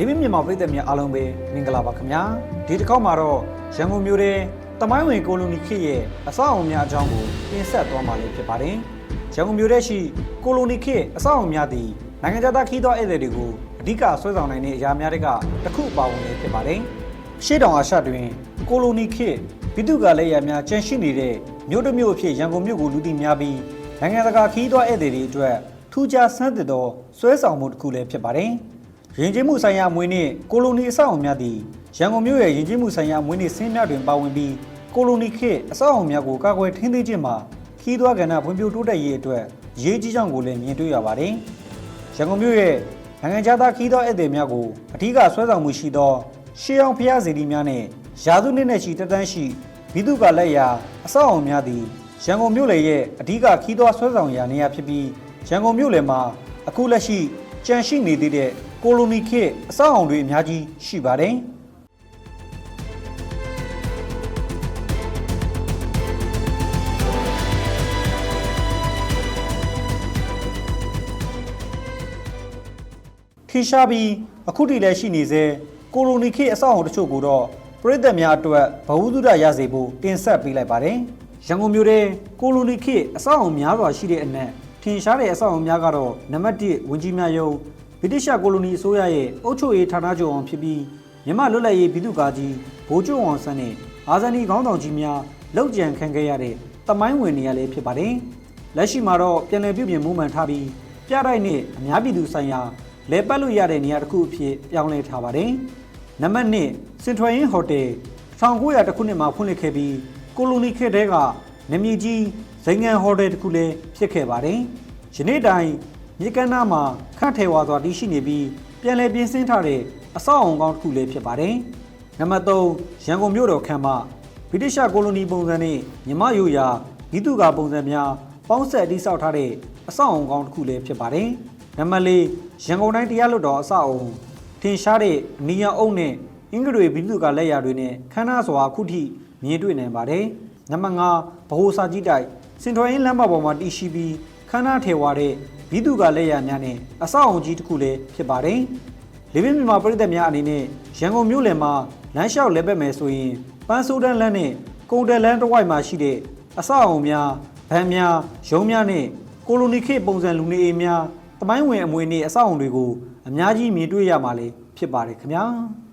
ဒီမင်းမြန်မာပြည်သက်များအားလုံးပဲမင်္ဂလာပါခင်ဗျာဒီတစ်ခေါက်မှာတော့ရန်ကုန်မြို့ထဲတမိုင်းဝင်ကိုလိုနီခေတ်ရဲ့အဆောက်အအုံများအကြောင်းကိုတင်ဆက်သွားမှာလေးဖြစ်ပါတယ်ရန်ကုန်မြို့ထဲရှိကိုလိုနီခေတ်အဆောက်အအုံများသည်နိုင်ငံခြားသားခီးသောဧည့်သည်တွေကိုအဓိကဆွဲဆောင်နိုင်တဲ့အရာများတွေကတစ်ခုပါဝင်လေးဖြစ်ပါတယ်ရှေ့တောင်အာရှတွင်ကိုလိုနီခေတ်ပြည်သူ့ကလည်းရများကျန်ရှိနေတဲ့မြို့တစ်မြို့အဖြစ်ရန်ကုန်မြို့ကိုလူသိများပြီးနိုင်ငံတကာခီးသောဧည့်သည်တွေအတွက်ထူးခြားဆန်းသစ်သောဆွဲဆောင်မှုတစ်ခုလည်းဖြစ်ပါတယ်။ ယဉ်ကျေးမှုဆိုင်ရာအမွေနှင့်ကိုလိုနီအဆောက်အအုံများသည်ရန်ကုန်မြို့ရဲ့ယဉ်ကျေးမှုဆိုင်ရာအမွေနှင့်ဆင်းများတွင်ပါဝင်ပြီးကိုလိုနီခေတ်အဆောက်အအုံများကိုကာကွယ်ထိန်းသိမ်းခြင်းမှာခီးသွွားကဏ္ဍဖွံ့ဖြိုးတိုးတက်ရေးအတွက်အရေးကြီးကြောင်းကိုလည်းမြင်တွေ့ရပါတယ်။ရန်ကုန်မြို့ရဲ့နိုင်ငံခြားသားခီးသွွားဧည့်သည်များကိုအထူးကဆွဲဆောင်မှုရှိသောရှေးအောင်ဖျားစီတီများနဲ့ရာစုနှစ်နဲ့ချီတက်တန်းရှိဘိတုကလက်ရာအဆောက်အအုံများသည်ရန်ကုန်မြို့လေရဲ့အထူးကခီးသွွားဆွဲဆောင်ရာနေရာဖြစ်ပြီးရန်ကုန်မြို့လေမှာအခုလက်ရှိ ကြန့်ရှိနေသေးတဲ့ကိုလိုနီခေတ်အဆောက်အုံတွေအများကြီးရှိပါတယ်။ထီရှားပြီးအခုတည်လည်းရှိနေစေကိုလိုနီခေတ်အဆောက်အုံတချို့ကိုတော့ပြည်သက်များအတွက်ဗဟုသုတရစေဖို့တင်ဆက်ပေးလိုက်ပါတယ်။ရန်ကုန်မြို့ထဲကိုလိုနီခေတ်အဆောက်အုံများစွာရှိတဲ့အနက် ထင်ရှားတဲ့အဆောက်အုံများကတော့နံပါတ်1ဝင်ကြီးများယုံဗြိတိရှကိုလိုနီအစိုးရရဲ့အုပ်ချုပ်ရေးဌာနချုပ်အောင်ဖြစ်ပြီးမြန်မာလွတ်လပ်ရေးပြည်သူ့ကာကြီးဗိုလ်ချုပ်အောင်ဆန်းနဲ့အာဇာနည်ခေါင်းဆောင်ကြီးများလောက်ကျန်ခံခဲ့ရတဲ့တမိုင်းဝင်နေရာလေးဖြစ်ပါတယ်။လက်ရှိမှာတော့ပြည်내ပြုပြင်မှုမှန်ထားပြီးပြတိုက်နဲ့အများပြည်သူဆိုင်ရာလဲပတ်လို့ရတဲ့နေရာတစ်ခုအဖြစ်ပြောင်းလဲထားပါတယ်။နံပါတ်1စင်ထွယ်ရင်ဟိုတယ်1900ခုနှစ်မှာဖွင့်လှစ်ခဲ့ပြီးကိုလိုနီခေတ်တဲက နမည်ကြီးဇိုင်ငံဟိုတယ်တစ်ခုလည်းဖြစ်ခဲ့ပါတယ်။ယနေ့တိုင်မြေကမ်းနားမှာခန့်ထည်ဝါစွာတည်ရှိနေပြီးပြန်လည်ပြင်ဆင်ထားတဲ့အဆောက်အုံကောင်းတစ်ခုလည်းဖြစ်ပါတယ်။နံပါတ်3ရန်ကုန်မြို့တော်ခမ်းမဗြိတိရှကိုလိုနီပုံစံနဲ့မြမရိုးရာဤသူကပုံစံများပေါင်းဆက်တည်ဆောက်ထားတဲ့အဆောက်အုံကောင်းတစ်ခုလည်းဖြစ်ပါတယ်။နံပါတ်4ရန်ကုန်တိုင်းတရားလွတ်တော်အဆောက်အုံထင်ရှားတဲ့နီယံအုပ်နဲ့အင်္ဂရိဗိသုကလက်ရာတွေနဲ့ခမ်းနားစွာအခုထိမြင်တွေ့နိုင်ပါတယ်။ နံပါတ်5ဗဟိုစာကြီးတိုက်စင်ထွယ်ရင်းလမ်းမပေါ်မှာတည်ရှိပြီးခမ်းနားထေဝါတဲ့ဗိသုကလက်ရာများနဲ့အဆောက်အုံကြီးတစ်ခုလည်းဖြစ်ပါတယ်။လေဗင်းမြန်မာပြည်သက်များအနေနဲ့ရန်ကုန်မြို့လယ်မှာလမ်းလျှောက်လဲပတ်မယ်ဆိုရင်ပန်းဆိုးတန်းလမ်းနဲ့ကုန်တယ်လမ်းတစ်ဝိုက်မှာရှိတဲ့အဆောက်အုံများဗန်များရုံးများနဲ့ကိုလိုနီခေတ်ပုံစံလူနေအိမ်များတမိုင်းဝင်အမွေနဲ့အဆောက်အုံတွေကိုအများကြီးမြင်တွေ့ရမှာလေဖြစ်ပါတယ်ခင်ဗျာ။